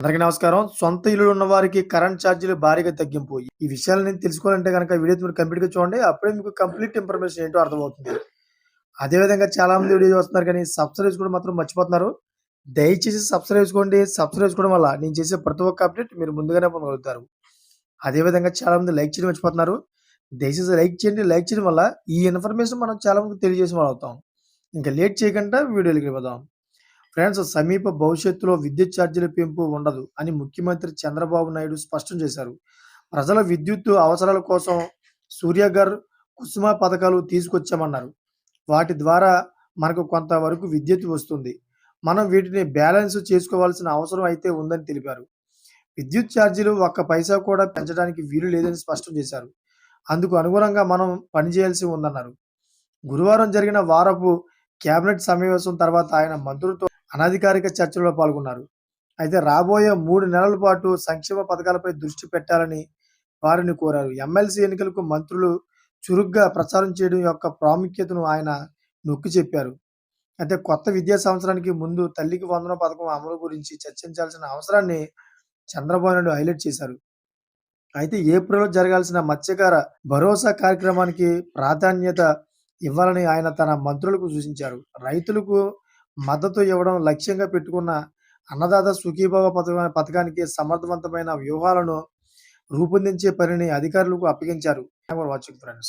అందరికీ నమస్కారం. సొంత ఇల్లు ఉన్న వారికి కరెంట్ ఛార్జీలు భారీగా తగ్గింపు. ఈ విషయాలు నేను తెలుసుకోవాలంటే కనుక వీడియో మీరు కంప్లీట్గా చూడండి. అప్పుడే మీకు కంప్లీట్ ఇన్ఫర్మేషన్ ఏంటో అర్థమవుతుంది. అదేవిధంగా చాలా మంది వీడియో చూస్తున్నారు కానీ సబ్స్క్రైబ్ కూడా మాత్రం మర్చిపోతున్నారు. దయచేసి సబ్స్క్రైబ్ చేసుకోండి. సబ్స్క్రైబ్ చేసుకోవడం వల్ల నేను చేసే ప్రతి ఒక్క అప్డేట్ మీరు ముందుగానే పొందగలుగుతారు. అదేవిధంగా చాలా మంది లైక్ చేయడం మర్చిపోతున్నారు. దయచేసి లైక్ చేయండి. లైక్ చేయడం వల్ల ఈ ఇన్ఫర్మేషన్ మనం చాలా మందికి తెలియజేసిన వాళ్ళు అవుతాం. ఇంకా లేట్ చేయకుండా వీడియోలకి వెళ్ళిపోదాం. ఫ్రెండ్స్ సమీప భవిష్యత్తులో విద్యుత్ ఛార్జీల పెంపు ఉండదు అని ముఖ్యమంత్రి చంద్రబాబు నాయుడు స్పష్టం చేశారు. ప్రజల విద్యుత్ అవసరాల కోసం సూర్యగర్ కుసుమ పథకాలు తీసుకొచ్చామన్నారు. వాటి ద్వారా మనకు కొంతవరకు విద్యుత్ వస్తుంది. మనం వీటిని బ్యాలెన్స్ చేసుకోవాల్సిన అవసరం అయితే ఉందని తెలిపారు. విద్యుత్ ఛార్జీలు ఒక్క పైసా కూడా పెంచడానికి వీలు లేదని స్పష్టం చేశారు. అందుకు అనుగుణంగా మనం పనిచేయాల్సి ఉందన్నారు. గురువారం జరిగిన వారపు కేబినెట్ సమావేశం తర్వాత ఆయన మంత్రులతో అనధికారిక చర్చల్లో పాల్గొన్నారు. అయితే రాబోయే మూడు నెలల పాటు సంక్షేమ పథకాలపై దృష్టి పెట్టాలని వారిని కోరారు. ఎమ్మెల్సీ ఎన్నికలకు మంత్రులు చురుగ్గా ప్రచారం చేయడం యొక్క ప్రాముఖ్యతను ఆయన నొక్కి చెప్పారు. అయితే కొత్త విద్యా సంవత్సరానికి ముందు తల్లికి వందన పథకం అమలు గురించి చర్చించాల్సిన అవసరాన్ని చంద్రబాబు నాయుడు హైలైట్ చేశారు. అయితే ఏప్రిల్లో జరగాల్సిన మత్స్యకార భరోసా కార్యక్రమానికి ప్రాధాన్యత ఇవ్వాలని ఆయన తన మంత్రులకు సూచించారు. రైతులకు మద్దతు ఇవ్వడం లక్ష్యంగా పెట్టుకున్న అన్నదాత సుఖీభవ పథక పథకానికి సమర్థవంతమైన వ్యూహాలను రూపొందించే పనిని అధికారులకు అప్పగించారు. Watching friends